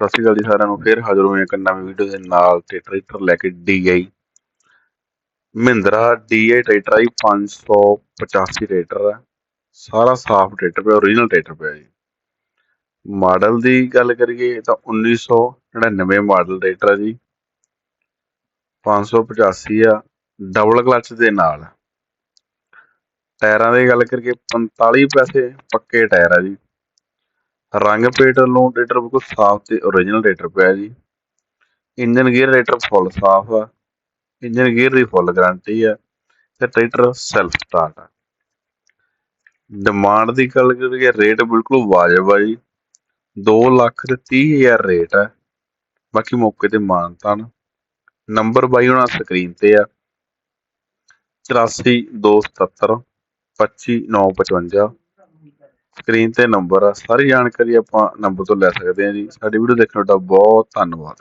ਸਤਿ ਸ਼੍ਰੀ ਅਕਾਲ ਜੀ ਸਾਰਿਆਂ ਨੂੰ, ਫੇਰ ਹਾਜ਼ਰ ਹੋਏ ਇੱਕ ਨਵੀਂ ਵੀਡੀਓ ਦੇ ਨਾਲ ਤੇ ਟਰੈਕਟਰ ਲੈ ਕੇ DI ਮਹਿੰਦਰਾ DI ਟਰੈਕਟਰ ਆਈ 585 ਟਰੈਕਟਰ ਆ। ਸਾਰਾ ਸਾਫ਼ ਟਰੈਕਟਰ ਪਿਆ ਓਰੀਜਨਲ ਟਰੈਕਟਰ ਪਿਆ ਜੀ। ਮਾਡਲ ਦੀ ਗੱਲ ਕਰੀਏ ਤਾਂ 1999 ਮਾਡਲ ਟਰੈਕਟਰ ਆ ਜੀ। 585 ਆ ਡਬਲ ਕਲਚ ਦੇ ਨਾਲ। ਟਾਇਰਾਂ ਦੀ ਗੱਲ ਕਰੀਏ 45 ਪੈਸੇ ਪੱਕੇ ਟਾਇਰ ਆ ਜੀ। ਰੰਗ ਪੇਟ ਵੱਲੋਂ ਟਰੈਕਟਰ ਬਿਲਕੁਲ ਸਾਫ਼ ਤੇ ਓਰੀਜਨਲ ਟਰੈਕਟਰ ਪਿਆ ਜੀ। ਇੰਜਨ ਗੇਅਰ ਰੇਟਰ ਫੁੱਲ ਸਾਫ਼ ਆ। ਇੰਜਨ ਗੇਅਰ ਦੀ ਫੁੱਲ ਗਾਰੰਟੀ ਆ ਤੇ ਟਰੈਕਟਰ ਸੈਲਫ ਸਟਾਰਟ ਆ। ਡਿਮਾਂਡ ਦੀ ਗੱਲ ਕਰੀਏ ਰੇਟ ਬਿਲਕੁਲ ਵਾਜਬ ਆ ਜੀ। 2 ਲੱਖ ਤੇ 30 ਹਜ਼ਾਰ ਰੇਟ ਆ। ਬਾਕੀ ਮੌਕੇ ਤੇ ਮਾਨਤਾਨ। ਨੰਬਰ ਬਾਈ ਹੋਣਾ ਸਕਰੀਨ ਤੇ ਆ। 84 277 25955 ਸਕਰੀਨ ਤੇ ਨੰਬਰ ਆ, ਸਾਰੀ ਜਾਣਕਾਰੀ ਆਪਾਂ ਨੰਬਰ ਤੋਂ ਲੈ ਸਕਦੇ ਹਾਂ ਜੀ। ਸਾਡੀ ਵੀਡੀਓ ਦੇਖਣ ਦਾ ਬਹੁਤ ਧੰਨਵਾਦ।